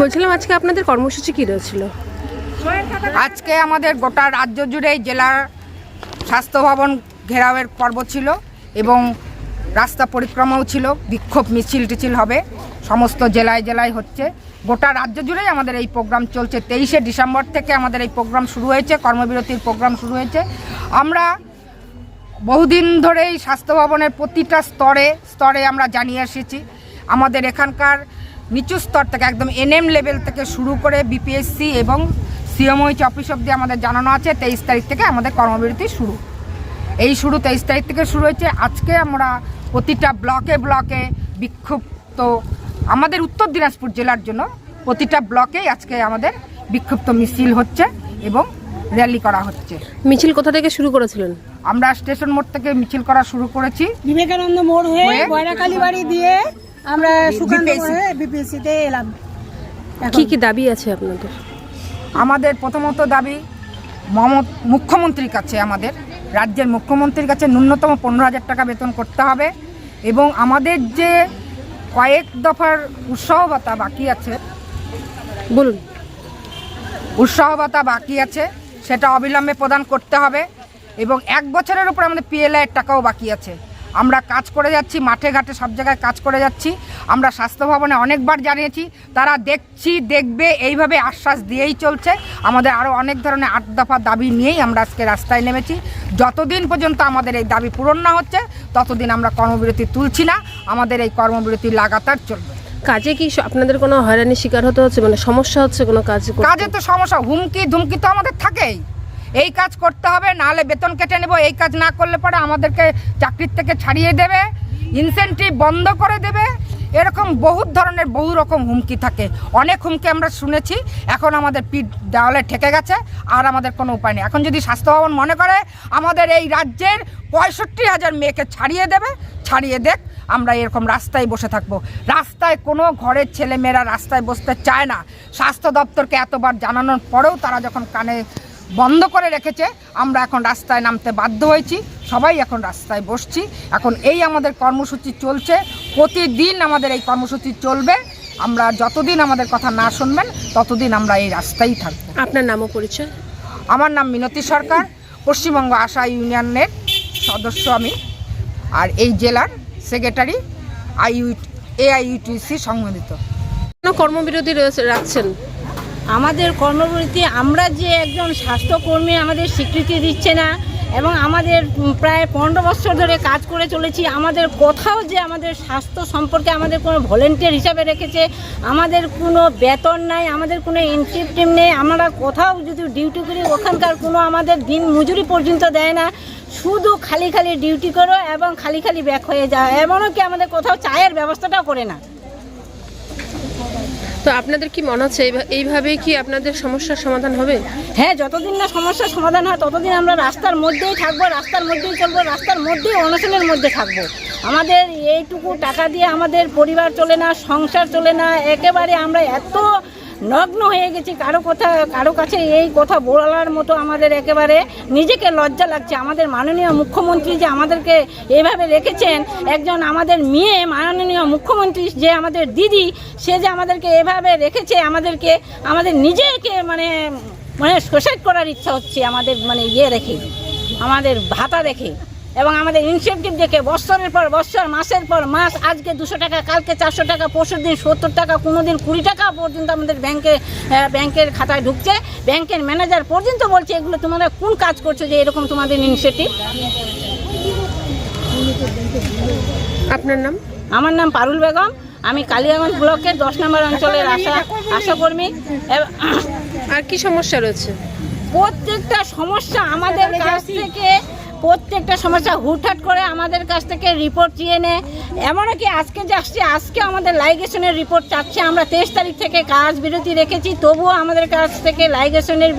বলছিলাম আজকে আপনাদের কর্মসূচি কী রয়েছিল? আজকে আমাদের গোটা রাজ্য জুড়ে জেলার স্বাস্থ্য ভবন ঘেরাওয়ের পর্ব ছিল এবং রাস্তা পরিক্রমাও ছিল, বিক্ষোভ মিছিল টিছিল হবে, সমস্ত জেলায় জেলায় হচ্ছে। গোটা রাজ্য জুড়েই আমাদের এই প্রোগ্রাম চলছে। তেইশে ডিসেম্বর থেকে আমাদের এই প্রোগ্রাম শুরু হয়েছে, কর্মবিরতির প্রোগ্রাম শুরু হয়েছে। আমরা বহুদিন ধরেই স্বাস্থ্য ভবনের প্রতিটা স্তরে স্তরে আমরা জানিয়ে এসেছি। আমাদের এখানকার নিচু স্তর থেকে একদম এনএম লেভেল থেকে শুরু করে বিপিএসসি এবং সিএমওইচ অফিস অব্দি আমাদের জানানো আছে তেইশ তারিখ থেকে আমাদের কর্মবিরতি শুরু। এই শুরু তেইশ তারিখ থেকে শুরু হয়েছে। আজকে আমরা প্রতিটা ব্লকে ব্লকে বিক্ষুব্ধ আমাদের উত্তর দিনাজপুর জেলার জন্য প্রতিটা ব্লকেই আজকে আমাদের বিক্ষুব্ধ মিছিল হচ্ছে এবং র্যালি করা হচ্ছে। মিছিল কোথা থেকে শুরু করেছিলেন? আমরা স্টেশন মোড় থেকে মিছিল করা শুরু করেছি। বিবেকানন্দ মোড় হয়ে হয়ে বয়রাকালী বাড়ি দিয়ে আমরা সুকান্ত BPSC হয়ে বিপিএসসি এলাম। কি কি দাবি আছে আপনাদের? আমাদের প্রথমত দাবি মুখ্যমন্ত্রীর কাছে আমাদের রাজ্যের মুখ্যমন্ত্রীর কাছে ন্যূনতম পনেরো হাজার টাকা বেতন করতে হবে এবং আমাদের যে কয়েক দফার উৎসাহ ভাতা বাকি আছে বলুন। উৎসাহ ভাতা বাকি আছে সেটা অবিলম্বে প্রদান করতে হবে এবং এক বছরের উপর আমাদের পিএলআই এর টাকাও বাকি আছে। আমরা কাজ করে যাচ্ছি মাঠে ঘাটে সব জায়গায় কাজ করে যাচ্ছি। আমরা স্বাস্থ্য ভবনে অনেকবার জানিয়েছি তারা দেখছি দেখবে এইভাবে আশ্বাস দিয়েই চলছে। আমাদের আরও অনেক ধরনের আট দফা দাবি নিয়েই আমরা আজকে রাস্তায় নেমেছি। যতদিন পর্যন্ত আমাদের এই দাবি পূরণ না হচ্ছে ততদিন আমরা কর্মবিরতি তুলছি না। আমাদের এই কর্মবিরতি লাগাতার চলবে। কাজে কি আপনাদের কোনো হয়রানির শিকার হতে হচ্ছে? মানে সমস্যা হচ্ছে কোনো কাজ কাজে তো সমস্যা হুমকি ধুমকি তো আমাদের থাকেই। এই কাজ করতে হবে, নাহলে বেতন কেটে নেব। এই কাজ না করলে পরে আমাদেরকে চাকরির থেকে ছাড়িয়ে দেবে ইনসেন্টিভ বন্ধ করে দেবে। এরকম বহুত ধরনের বহু রকম হুমকি থাকে। অনেক হুমকি আমরা শুনেছি, এখন আমাদের পিঠ দেওয়ালে ঠেকে গেছে, আর আমাদের কোনো উপায় নেই। এখন যদি স্বাস্থ্য ভবন মনে করে, আমাদের এই রাজ্যের পঁয়ষট্টি হাজার মেয়েকে ছাড়িয়ে দেবে, ছাড়িয়ে দেখ, আমরা এরকম রাস্তায় বসে থাকব। রাস্তায় কোনো ঘরের ছেলে মেয়েরা রাস্তায় বসতে চায় না। স্বাস্থ্য দপ্তরকে এতবার জানানোর পরেও তারা যখন কানে বন্ধ করে রেখেছে আমরা এখন রাস্তায় নামতে বাধ্য হয়েছি সবাই এখন রাস্তায় বসছি। এখন এই আমাদের কর্মসূচি চলছে প্রতিদিন আমাদের এই কর্মসূচি চলবে। আমরা যতদিন আমাদের কথা না শুনবেন ততদিন আমরা এই রাস্তায় থাকব। আপনার নামও পরিচয়? আমার নাম মিনতি সরকার পশ্চিমবঙ্গ আশা ইউনিয়নের সদস্য আমি। আর এই জেলার সেক্রেটারি আইইউ এআইইউটিসি সংবন্ধিত। কেন কর্মবিরতি রয়েছে রাখছেন? আমাদের কর্মবিরতি, আমরা যে একজন স্বাস্থ্যকর্মী আমাদের স্বীকৃতি দিচ্ছে না এবং আমাদের প্রায় পনেরো বছর ধরে কাজ করে চলেছি, আমাদের কোথাও যে আমাদের স্বাস্থ্য সম্পর্কে আমাদের কোনো ভলেন্টিয়ার হিসাবে রেখেছে, আমাদের কোনো বেতন নাই, আমাদের কোনো ইনসেন্টিভ নেই, আমরা কোথাও যদি ডিউটি করি, ওখানকার কোনো আমাদের দিন মজুরি পর্যন্ত দেয় না, শুধু খালি খালি ডিউটি করো এবং খালি খালি ব্যাক হয়ে যাও, এমনও কি আমাদের কোথাও চায়ের ব্যবস্থাটাও করে না। তো আপনাদের কি মনে হচ্ছে এইভাবে কি আপনাদের সমস্যার সমাধান হবে? হ্যাঁ যতদিন না সমস্যার সমাধান হয়, ততদিন আমরা রাস্তার মধ্যেই থাকব, রাস্তার মধ্যেই চলবো, রাস্তার মধ্যেই অনশনের মধ্যে থাকব। আমাদের এইটুকু টাকা দিয়ে আমাদের পরিবার চলে না, সংসার চলে না, একেবারে আমরা এত নগ্ন হয়ে গেছি, কারও কথা, কারও কাছে এই কথা বলার মতো আমাদের একেবারে নিজেকে লজ্জা লাগছে। আমাদের মাননীয় মুখ্যমন্ত্রী যে আমাদেরকে এভাবে রেখেছেন, একজন আমাদের মেয়ে মাননীয় মুখ্যমন্ত্রী যে আমাদের দিদি, সে যে আমাদেরকে এভাবে রেখেছে, আমাদেরকে, আমাদের নিজেকে মানে মানে সুসাইড করার ইচ্ছা হচ্ছে আমাদের মানে ইয়ে রেখে, আমাদের ভাতা রেখে। এবং আমাদের ইনসেন্টিভ দেখে বছরের পর বছর মাসের পর মাস আজকে দুশো টাকা কালকে চারশো টাকা পরশু দিন সত্তর টাকা কোনো দিন কুড়ি টাকা পর্যন্ত আমাদের ব্যাংকে ব্যাংকের খাতায় ঢুকছে। ব্যাংকের ম্যানেজার পর্যন্ত বলছে এগুলো তোমরা কোন কাজ করছ যে এরকম তোমাদের ইনিশিয়েটিভ আপনার নাম? আমার নাম পারুল বেগম। আমি কালিয়াগঞ্জ ব্লকের দশ নম্বর অঞ্চলের আশা আশাকর্মী। আর কি সমস্যা রয়েছে? প্রত্যেকটা সমস্যা আমাদের কাছ থেকে প্রত্যেকটা সমস্যা হুটহাট করে আমাদের কাছ থেকে রিপোর্ট চেয়ে নেয় এমনও কি আজকে যে আসছে, আজকে আমাদের লাইগেশনের রিপোর্ট চাচ্ছে। আমরা তেইশ তারিখ থেকে কাজ বিরতি রেখেছি, তবুও আমাদের কাছ থেকে লাইগেশনের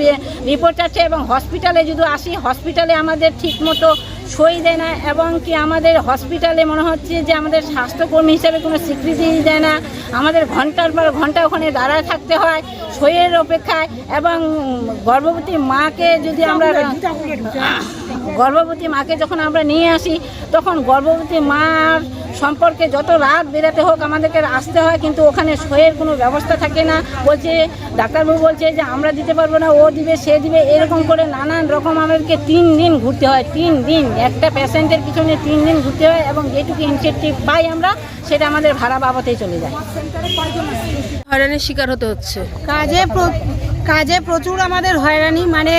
রিপোর্ট চাচ্ছে এবং হসপিটালে যদি আসি হসপিটালে আমাদের ঠিকমতো সই দেয় না এবং কি আমাদের হসপিটালে মনে হচ্ছে যে আমাদের স্বাস্থ্যকর্মী হিসেবে কোনো স্বীকৃতি দেয় না। আমাদের ঘণ্টার পর ঘণ্টা ওখানে দাঁড়ায় থাকতে হয়। সইয়ের অপেক্ষায় এবং গর্ভবতী মাকে যদি আমরা গর্ভবতী মাকে যখন আমরা নিয়ে আসি তখন গর্ভবতী মার সম্পর্কে যত রাত বেরাতে হোক আমাদেরকে আসতে হয় কিন্তু ওখানে শোয়ের কোনো ব্যবস্থা থাকে না। বলছে ডাক্তারবাবু বলছে যে আমরা দিতে পারব না ও দিবে সে দিবে এরকম করে নানান রকম আমাদেরকে তিন দিন ঘুরতে হয় তিন দিন। একটা পেশেন্টের পিছনে তিন দিন ঘুরতে হয় এবং যেটুকু ইনসেন্টিভ পাই আমরা সেটা আমাদের ভাড়া বাবতেই চলে যায়। হয়রানির শিকার হতে হচ্ছে। কাজে কাজে প্রচুর আমাদের হয়রানি মানে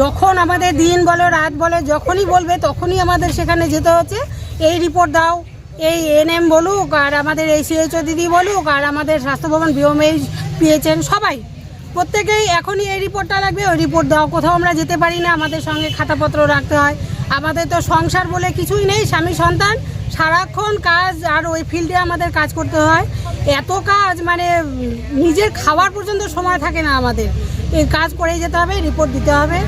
যখন আমাদের দিন বলো রাত বলো যখনই বলবে তখনই আমাদের সেখানে যেতে হচ্ছে। এই রিপোর্ট দাও। এই এনএম বলুক আর আমাদের এই সিএইচও দিদি বলুক আর আমাদের স্বাস্থ্যভবন বিওমএইচ পিএইচএন সবাই, প্রত্যেকেই এখনই এই রিপোর্টটা লাগবে, ওই রিপোর্ট দাও। কোথাও আমরা যেতে পারি না, আমাদের সঙ্গে খাতাপত্র রাখতে হয়। আমাদের তো সংসার বলে কিছুই নেই, স্বামী সন্তান, সারাক্ষণ কাজ আর ওই ফিল্ডে আমাদের কাজ করতে হয়। এত কাজ মানে নিজের খাওয়ার পর্যন্ত সময় থাকে না আমাদের। এই কাজ করেই যেতে হবে রিপোর্ট দিতে হবে।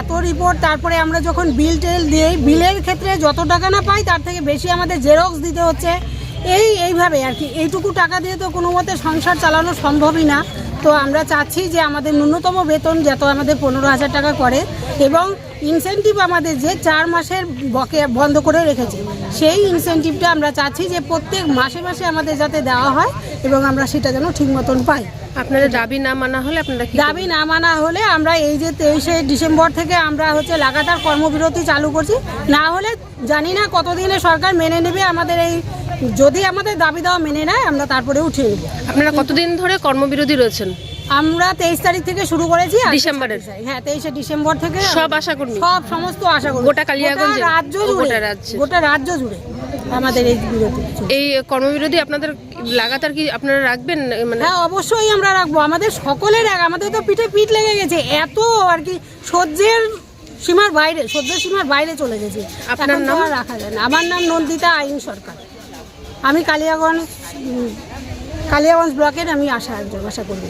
এত রিপোর্ট তারপরে আমরা যখন বিল টেল দিই বিলের ক্ষেত্রে যত টাকা না পাই, তার থেকে বেশি আমাদের জেরক্স দিতে হচ্ছে। এই, এইভাবে আর কি। এইটুকু টাকা দিয়ে তো কোনো মতে সংসার চালানো সম্ভবই না। তো আমরা চাচ্ছি যে আমাদের ন্যূনতম বেতন যত আমাদের পনেরো হাজার টাকা করে এবং ইনসেনটিভ আমাদের যে চার মাসের বকে বন্ধ করে রেখেছে, সেই ইনসেনটিভটা আমরা চাচ্ছি যে প্রত্যেক মাসে মাসে আমাদের যাতে দেওয়া হয় এবং আমরা সেটা যেন ঠিক মতন পাই। আপনাদের দাবি না মানা হলে আপনারা দাবি না মানা হলে আমরা এই যে তেইশে ডিসেম্বর থেকে আমরা হচ্ছে লাগাতার কর্মবিরতি চালু করছি না হলে জানি না কতদিনে সরকার মেনে নেবে আমাদের এই যদি আমাদের দাবি দেওয়া মেনে নেয় আমরা তারপরে উঠিয়ে নেব আপনারা কতদিন ধরে কর্মবিরোধী রয়েছেন আমরা তেইশ তারিখ থেকে শুরু করেছি ডিসেম্বরের? 26 হ্যাঁ তেইশে ডিসেম্বর থেকে সব আশাকর্মী? সব সমস্ত আশা করি গোটা কালিয়াগঞ্জে? রাজ্য জুড়ে গোটা রাজ্য জুড়ে আমাদের এই বিরতি। এই কর্মবিরোধী আপনাদের লাগাতার কি আপনারা রাখবেন? মানে হ্যাঁ অবশ্যই আমরা রাখব। আমাদের সকলের এক আমাদের তো পিঠে পিঠ লেগে গেছে। এত আর কি সহ্যের সীমার বাইরে সহ্য সীমার বাইরে চলে গেছে। আপনার নাম? রাখা যায় না। আমার নাম নন্দিতা আইন সরকার। আমি কালিয়াগঞ্জ কালিয়াগঞ্জ ব্লকের আমি আশা একজন আশা করি।